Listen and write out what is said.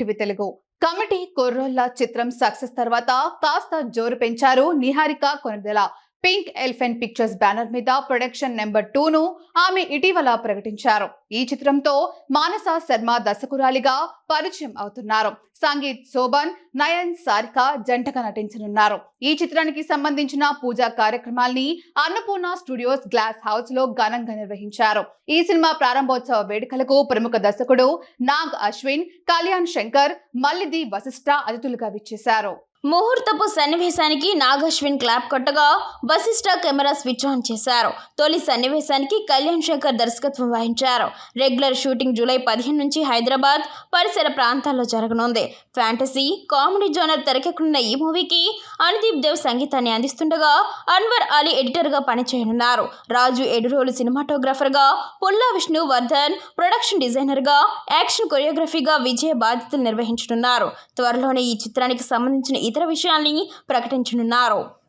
TV Telugu. Committee కొర్రోల్లా చిత్రం success తర్వాత కాస్త జోరు పెంచారు Niharika Konidela. Pink elephant pictures banner మీద ప్రొడక్షన్ నెంబర్ టూను ఆమె ఇటీవల ప్రకటించారు. ఈ చిత్రంతో మానస శర్మ దర్శకురాలిగా పరిచయం అవుతున్నారు. సంగీత్ శోభన్ నయన్ సారిక జంటగా నటించనున్నారు. ఈ చిత్రానికి సంబంధించిన పూజా కార్యక్రమాల్ని అన్నపూర్ణ స్టూడియోస్ గ్లాస్ హౌస్లో ఘనంగా నిర్వహించారు. ఈ సినిమా ప్రారంభోత్సవ వేడుకలకు ప్రముఖ దర్శకుడు నాగ్ అశ్విన్ కళ్యాణ్ శంకర్ మల్లిది వశిష్ఠ అతిథులుగా విచ్చేశారు. ముహూర్తపు సన్నివేశానికి నాగశ్విన్ క్లాప్ కొట్టగా వశిష్ట కెమెరా స్విచ్ ఆన్ చేశారు. తొలి సన్నివేశానికి కళ్యాణ్ శంకర్ దర్శకత్వం వహించారు. రెగ్యులర్ షూటింగ్ జూలై పదిహేను నుంచి హైదరాబాద్ పరిసర ప్రాంతాల్లో జరగనుంది. ఫ్యాంటసీ కామెడీ జోనర్ తెరకెక్కనున్న ఈ మూవీకి అనుదీప్ దేవ్ సంగీతాన్ని అందిస్తుండగా అన్వర్ అలీ ఎడిటర్గా పనిచేయనున్నారు. రాజు ఎడురోలు సినిమాటోగ్రాఫర్గా పుల్లా విష్ణు వర్ధన్ ప్రొడక్షన్ డిజైనర్గా యాక్షన్ కొరియోగ్రఫీగా విజయ బాధ్యతలు నిర్వహించనున్నారు. త్వరలోనే ఈ చిత్రానికి సంబంధించిన ఇతర విషయాల్ని ప్రకటించనున్నారు.